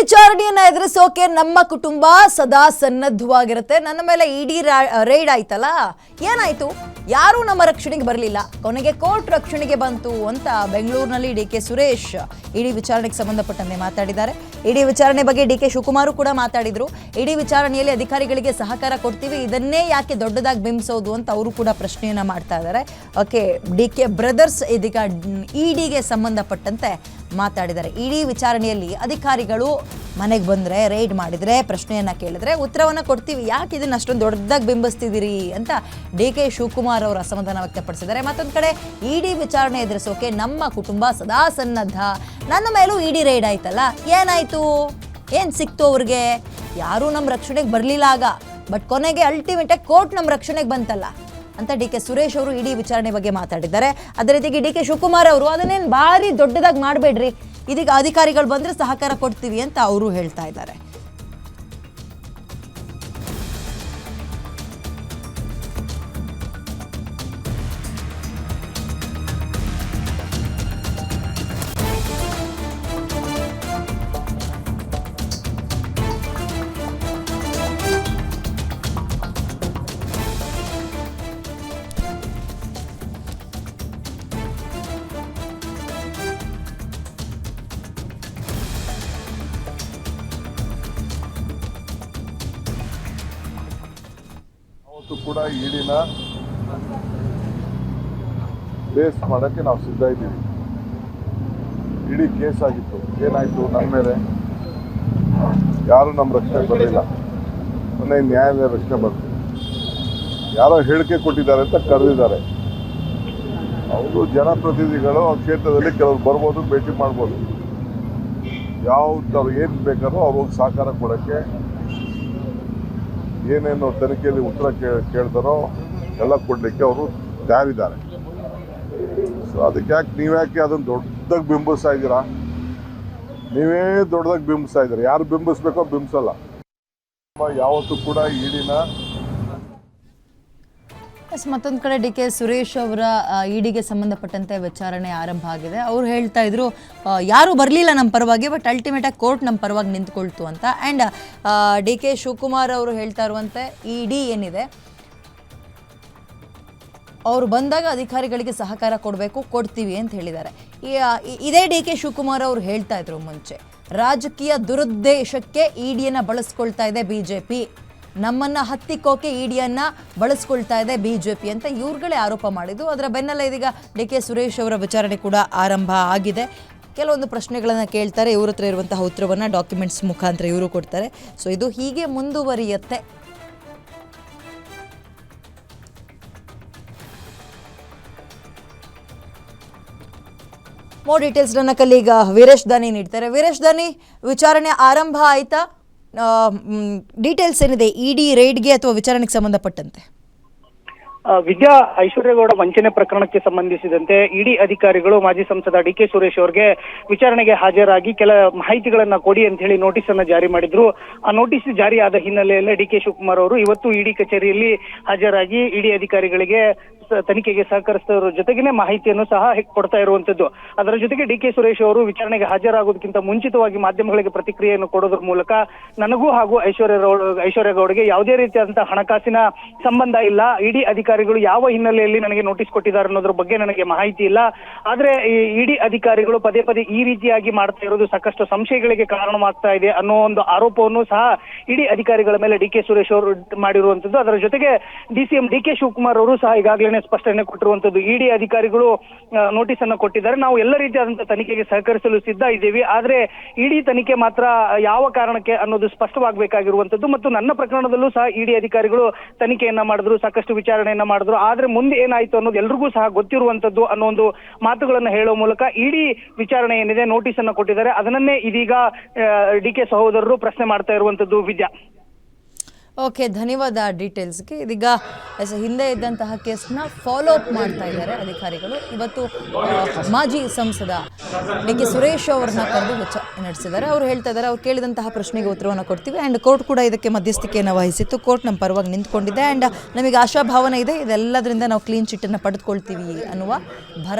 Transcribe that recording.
ವಿಚಾರಣೆಯನ್ನ ಎದುರಿಸೋಕೆ ನಮ್ಮ ಕುಟುಂಬ ಸದಾ ಸನ್ನದ್ಧವಾಗಿರುತ್ತೆ. ನನ್ನ ಮೇಲೆ ಇಡಿ ರೈಡ್ ಆಯ್ತಲ್ಲ? ಏನಾಯ್ತು? ಯಾರೂ ನಮ್ಮ ರಕ್ಷಣೆಗೆ ಬರಲಿಲ್ಲ. ಕೊನೆಗೆ ಕೋರ್ಟ್ ರಕ್ಷಣೆಗೆ ಬಂತು ಅಂತ ಬೆಂಗಳೂರಿನಲ್ಲಿ ಡಿ ಕೆ ಸುರೇಶ್ ಇಡೀ ವಿಚಾರಣೆಗೆ ಸಂಬಂಧಪಟ್ಟಂತೆ ಮಾತಾಡಿದ್ದಾರೆ. ಇಡೀ ವಿಚಾರಣೆ ಬಗ್ಗೆ ಡಿ ಕೆ ಶಿವಕುಮಾರು ಕೂಡ ಮಾತಾಡಿದ್ರು. ಇಡೀ ವಿಚಾರಣೆಯಲ್ಲಿ ಅಧಿಕಾರಿಗಳಿಗೆ ಸಹಕಾರ ಕೊಡ್ತೀವಿ. ಇದನ್ನೇ ಯಾಕೆ ದೊಡ್ಡದಾಗಿ ಬಿಂಬಿಸೋದು ಅಂತ ಅವರು ಕೂಡ ಪ್ರಶ್ನೆಯನ್ನ ಮಾಡ್ತಾ ಇದ್ದಾರೆ. ಓಕೆ, ಡಿ ಕೆ ಬ್ರದರ್ಸ್ ಇದೀಗ ಇಡಿಗೆ ಸಂಬಂಧಪಟ್ಟಂತೆ ಮಾತಾಡಿದ್ದಾರೆ. ಇಡೀ ವಿಚಾರಣೆಯಲ್ಲಿ ಅಧಿಕಾರಿಗಳು ಮನೆಗೆ ಬಂದರೆ ರೈಡ್ ಮಾಡಿದರೆ, ಪ್ರಶ್ನೆಯನ್ನು ಕೇಳಿದ್ರೆ ಉತ್ತರವನ್ನು ಕೊಡ್ತೀವಿ. ಯಾಕೆ ಇದನ್ನು ಅಷ್ಟೊಂದು ದೊಡ್ಡದಾಗಿ ಬಿಂಬಿಸ್ತಿದ್ದೀರಿ ಅಂತ ಡಿ ಕೆ ಶಿವಕುಮಾರ್ ಅವರು ಅಸಮಾಧಾನ ವ್ಯಕ್ತಪಡಿಸಿದ್ದಾರೆ. ಮತ್ತೊಂದು ಕಡೆ ಇಡಿ ವಿಚಾರಣೆ ಎದುರಿಸೋಕೆ ನಮ್ಮ ಕುಟುಂಬ ಸದಾ ಸನ್ನದ್ಧ. ನನ್ನ ಮೇಲೂ ಇಡಿ ರೈಡ್ ಆಯ್ತಲ್ಲ? ಏನಾಯಿತು? ಏನು ಸಿಕ್ತು ಅವ್ರಿಗೆ? ಯಾರೂ ನಮ್ಮ ರಕ್ಷಣೆಗೆ ಬರಲಿಲ್ಲ ಆಗ. ಬಟ್ ಕೊನೆಗೆ ಅಲ್ಟಿಮೇಟಾಗಿ ಕೋರ್ಟ್ ನಮ್ಮ ರಕ್ಷಣೆಗೆ ಬಂತಲ್ಲ ಅಂತ ಡಿ ಕೆ ಸುರೇಶ್ ಅವರು ಇಡೀ ವಿಚಾರಣೆ ಬಗ್ಗೆ ಮಾತಾಡಿದ್ದಾರೆ. ಅದೇ ರೀತಿಗೆ ಡಿ ಕೆ ಶಿವಕುಮಾರ್ ಅವರು, ಅದನ್ನೇನು ಭಾರಿ ದೊಡ್ಡದಾಗಿ ಮಾಡಬೇಡ್ರಿ. ಇದೀಗ ಅಧಿಕಾರಿಗಳು ಬಂದರೆ ಸಹಕಾರ ಕೊಡ್ತೀವಿ ಅಂತ ಅವರು ಹೇಳ್ತಾ ಇದ್ದಾರೆ. ಅವತ್ತು ಕೂಡ ಇಡಿನ ಬೇಸ್ ಮಾಡೋಕ್ಕೆ ನಾವು ಸಿದ್ಧ ಇದ್ದೀವಿ. ಇಡೀ ಕೇಸ್ ಆಗಿತ್ತು. ಏನಾಯಿತು? ನನ್ನ ಮೇಲೆ ಯಾರು ನಮ್ಮ ರಕ್ಷಣೆ ಬರಲಿಲ್ಲ ಮೊನ್ನೆ ನ್ಯಾಯಾಲಯ ರಕ್ಷಣೆ ಬರ್ತೀವಿ ಯಾರೋ ಹೇಳಿಕೆ ಕೊಟ್ಟಿದ್ದಾರೆ ಅಂತ ಕರೆದಿದ್ದಾರೆ. ಅವರು ಜನಪ್ರತಿನಿಧಿಗಳು ಆ ಕ್ಷೇತ್ರದಲ್ಲಿ ಕೆಲವರು ಬರ್ಬೋದು, ಭೇಟಿ ಮಾಡ್ಬೋದು. ಯಾವ ಥರ ಏನು ಬೇಕಾದ್ರೂ ಅವ್ರಿಗೆ ಸಹಕಾರ ಕೊಡೋಕ್ಕೆ ಏನೇನು ತನಿಖೆಯಲ್ಲಿ ಉತ್ತರ ಕೇ, ಕೇಳ್ತಾರೋ ಎಲ್ಲ ಕೊಡಲಿಕ್ಕೆ ಅವರು ತಯಾರಿದ್ದಾರೆ. ಸೊ ಅದಕ್ಕೆ ಯಾಕೆ ನೀವ್ಯಾಕೆ ಅದನ್ನು ದೊಡ್ಡದಾಗಿ ಬಿಂಬಿಸ್ತಾ ಇದ್ದೀರಾ? ನೀವೇ ದೊಡ್ಡದಾಗಿ ಬಿಂಬಿಸ್ತಾ ಇದ್ದೀರಾ? ಯಾರು ಬಿಂಬಿಸ್ಬೇಕೋ ಬಿಂಬಿಸಲ್ಲ. ಯಾವತ್ತೂ ಕೂಡ ಈಡಿನ ಮತ್ತೊಂದು ಕಡೆ ಡಿ ಕೆ ಸುರೇಶ್ ಅವರ ಇಡಿಗೆ ಸಂಬಂಧಪಟ್ಟಂತೆ ವಿಚಾರಣೆ ಆರಂಭ ಆಗಿದೆ. ಅವ್ರು ಹೇಳ್ತಾ ಇದ್ರು ಯಾರು ಬರಲಿಲ್ಲ ನಮ್ಮ ಪರವಾಗಿ, ಬಟ್ ಅಲ್ಟಿಮೇಟಾಗಿ ಕೋರ್ಟ್ ನಮ್ಮ ಪರವಾಗಿ ನಿಂತ್ಕೊಳ್ತು ಅಂತ. ಆ್ಯಂಡ್ ಡಿ ಕೆ ಶಿವಕುಮಾರ್ ಅವರು ಹೇಳ್ತಾ ಇರುವಂತೆ ಇಡಿ ಏನಿದೆ, ಅವರು ಬಂದಾಗ ಅಧಿಕಾರಿಗಳಿಗೆ ಸಹಕಾರ ಕೊಡಬೇಕು, ಕೊಡ್ತೀವಿ ಅಂತ ಹೇಳಿದ್ದಾರೆ. ಇದೇ ಡಿ ಕೆ ಶಿವಕುಮಾರ್ ಅವರು ಹೇಳ್ತಾ ಇದ್ರು ಮುಂಚೆ, ರಾಜಕೀಯ ದುರುದ್ದೇಶಕ್ಕೆ ಇಡಿಯನ್ನು ಬಳಸ್ಕೊಳ್ತಾ ಇದೆ ಬಿ ಜೆ ಪಿ ನಮ್ಮನ್ನು ಹತ್ತಿಕ್ಕೋಕೆ ಇಡಿಯನ್ನು ಬಳಸ್ಕೊಳ್ತಾ ಇದೆ ಬಿ ಜೆ ಪಿ ಅಂತ ಇವ್ರುಗಳೇ ಆರೋಪ ಮಾಡಿದ್ದು. ಅದರ ಬೆನ್ನಲ್ಲೇ ಇದೀಗ ಡಿ ಕೆ ಸುರೇಶ್ ಅವರ ವಿಚಾರಣೆ ಕೂಡ ಆರಂಭ ಆಗಿದೆ. ಕೆಲವೊಂದು ಪ್ರಶ್ನೆಗಳನ್ನು ಕೇಳ್ತಾರೆ, ಇವ್ರ ಹತ್ರ ಇರುವಂತಹ ಉತ್ತರವನ್ನು ಡಾಕ್ಯುಮೆಂಟ್ಸ್ ಮುಖಾಂತರ ಇವರು ಕೊಡ್ತಾರೆ. ಸೊ ಇದು ಹೀಗೆ ಮುಂದುವರಿಯುತ್ತೆ. ಮೋರ್ ಡೀಟೇಲ್ಸ್ ನನ್ನ ಕಲೀಗ ವೀರೇಶ್ ದಾನಿ ನೀಡ್ತಾರೆ. ವೀರೇಶ್ ದಾನಿ ವಿಚಾರಣೆ ಆರಂಭ ಆಯ್ತಾ? ಡೀಟೇಲ್ಸ್ ಏನಿದೆ ಇಡಿ ರೈಡ್ಗೆ ಅಥವಾ ವಿಚಾರಣೆಗೆ ಸಂಬಂಧಪಟ್ಟಂತೆ? ವಿದ್ಯಾ ಐಶ್ವರ್ಯಗೌಡ ವಂಚನೆ ಪ್ರಕರಣಕ್ಕೆ ಸಂಬಂಧಿಸಿದಂತೆ ಇಡಿ ಅಧಿಕಾರಿಗಳು ಮಾಜಿ ಸಂಸದ ಡಿ ಕೆ ಸುರೇಶ್ ಅವರಿಗೆ ವಿಚಾರಣೆಗೆ ಹಾಜರಾಗಿ ಕೆಲ ಮಾಹಿತಿಗಳನ್ನ ಕೊಡಿ ಅಂತ ಹೇಳಿ ನೋಟಿಸ್ ಅನ್ನ ಜಾರಿ ಮಾಡಿದ್ರು. ಆ ನೋಟಿಸ್ ಜಾರಿ ಆದ ಹಿನ್ನೆಲೆಯಲ್ಲಿ ಡಿ ಕೆ ಶಿವಕುಮಾರ್ ಅವರು ಇವತ್ತು ಇಡಿ ಕಚೇರಿಯಲ್ಲಿ ಹಾಜರಾಗಿ ಇಡಿ ಅಧಿಕಾರಿಗಳಿಗೆ ತನಿಖೆಗೆ ಸಹಕರಿಸಿದವರ ಜೊತೆಗೇನೆ ಮಾಹಿತಿಯನ್ನು ಸಹ ಕೊಡ್ತಾ ಇರುವಂತದ್ದು. ಅದರ ಜೊತೆಗೆ ಡಿ ಕೆ ಸುರೇಶ್ ಅವರು ವಿಚಾರಣೆಗೆ ಹಾಜರಾಗೋದಕ್ಕಿಂತ ಮುಂಚಿತವಾಗಿ ಮಾಧ್ಯಮಗಳಿಗೆ ಪ್ರತಿಕ್ರಿಯೆಯನ್ನು ಕೊಡೋದ್ರ ಮೂಲಕ ನನಗೂ ಹಾಗೂ ಐಶ್ವರ್ಯ ಐಶ್ವರ್ಯಗೌಡಗೆ ಐಶ್ವರ್ಯ ಗೌಡ್ಗೆ ಯಾವುದೇ ರೀತಿಯಾದಂತಹ ಹಣಕಾಸಿನ ಸಂಬಂಧ ಇಲ್ಲ. ಇಡಿ ಅಧಿಕಾರಿಗಳು ಯಾವ ಹಿನ್ನೆಲೆಯಲ್ಲಿ ನನಗೆ ನೋಟಿಸ್ ಕೊಟ್ಟಿದ್ದಾರೆ ಅನ್ನೋದ್ರ ಬಗ್ಗೆ ನನಗೆ ಮಾಹಿತಿ ಇಲ್ಲ. ಆದ್ರೆ ಇಡಿ ಅಧಿಕಾರಿಗಳು ಪದೇ ಪದೇ ಈ ರೀತಿಯಾಗಿ ಮಾಡ್ತಾ ಇರೋದು ಸಾಕಷ್ಟು ಸಂಶಯಗಳಿಗೆ ಕಾರಣವಾಗ್ತಾ ಇದೆ ಅನ್ನೋ ಒಂದು ಆರೋಪವನ್ನು ಸಹ ಇಡಿ ಅಧಿಕಾರಿಗಳ ಮೇಲೆ ಡಿ ಕೆ ಸುರೇಶ್ ಅವರು ಮಾಡಿರುವಂತದ್ದು. ಅದರ ಜೊತೆಗೆ D C M D K Shivakumar ಅವರು ಸಹ ಈಗಾಗಲೇ ಸ್ಪಷ್ಟನೆ ಕೊಟ್ಟಿರುವಂತದ್ದು. ಇಡಿ ಅಧಿಕಾರಿಗಳು ನೋಟಿಸ್ ಅನ್ನು ಕೊಟ್ಟಿದ್ದಾರೆ. ನಾವು ಎಲ್ಲ ರೀತಿಯಾದಂತಹ ತನಿಖೆಗೆ ಸಹಕರಿಸಲು ಸಿದ್ಧ ಇದ್ದೀವಿ. ಆದ್ರೆ ಇಡಿ ತನಿಖೆ ಮಾತ್ರ ಯಾವ ಕಾರಣಕ್ಕೆ ಅನ್ನೋದು ಸ್ಪಷ್ಟವಾಗಬೇಕಾಗಿರುವಂತದ್ದು. ಮತ್ತು ನನ್ನ ಪ್ರಕರಣದಲ್ಲೂ ಸಹ ಇಡಿ ಅಧಿಕಾರಿಗಳು ತನಿಖೆಯನ್ನ ಮಾಡಿದ್ರು. ಸಾಕಷ್ಟು ವಿಚಾರಣೆಯನ್ನ ಮಾಡಿದ್ರು. ಆದ್ರೆ ಮುಂದೆ ಏನಾಯ್ತು ಅನ್ನೋದು ಎಲ್ರಿಗೂ ಸಹ ಗೊತ್ತಿರುವಂತದ್ದು ಅನ್ನೋ ಒಂದು ಮಾತುಗಳನ್ನು ಹೇಳೋ ಮೂಲಕ ಇಡೀ ವಿಚಾರಣೆ ಏನಿದೆ ನೋಟಿಸ್ ಅನ್ನ ಕೊಟ್ಟಿದ್ದಾರೆ. ಅದನ್ನೇ ಇದೀಗ ಡಿ ಕೆ ಸಹೋದರರು ಪ್ರಶ್ನೆ ಮಾಡ್ತಾ ಇರುವಂತದ್ದು ವಿದ್ಯಾ. ಓಕೆ, ಧನ್ಯವಾದ ಡೀಟೇಲ್ಸ್ಗೆ. ಇದೀಗ, ಎಸ್, ಹಿಂದೆ ಇದ್ದಂತಹ ಕೇಸ್ನ ಫಾಲೋ ಅಪ್ ಮಾಡ್ತಾ ಇದ್ದಾರೆ ಅಧಿಕಾರಿಗಳು. ಇವತ್ತು ಮಾಜಿ ಸಂಸದ ಡಿ ಸುರೇಶ್ ಅವ್ರನ್ನ ಕರೆದು ನಡೆಸಿದ್ದಾರೆ. ಅವ್ರು ಹೇಳ್ತಾ ಇದ್ದಾರೆ, ಅವ್ರು ಕೇಳಿದಂತಹ ಪ್ರಶ್ನೆಗೆ ಉತ್ತರವನ್ನು ಕೊಡ್ತೀವಿ. ಆ್ಯಂಡ್ ಕೋರ್ಟ್ ಕೂಡ ಇದಕ್ಕೆ ಮಧ್ಯಸ್ಥಿಕೆಯನ್ನು ವಹಿಸಿತ್ತು. ಕೋರ್ಟ್ ನಮ್ಮ ಪರವಾಗಿ ನಿಂತ್ಕೊಂಡಿದೆ. ಆ್ಯಂಡ್ ನಮಗೆ ಆಶಾಭಾವನೆ ಇದೆ. ಇದೆಲ್ಲದರಿಂದ ನಾವು ಕ್ಲೀನ್ ಚಿಟ್ಟನ್ನು ಪಡೆದುಕೊಳ್ತೀವಿ ಅನ್ನುವ ಭರವಸೆ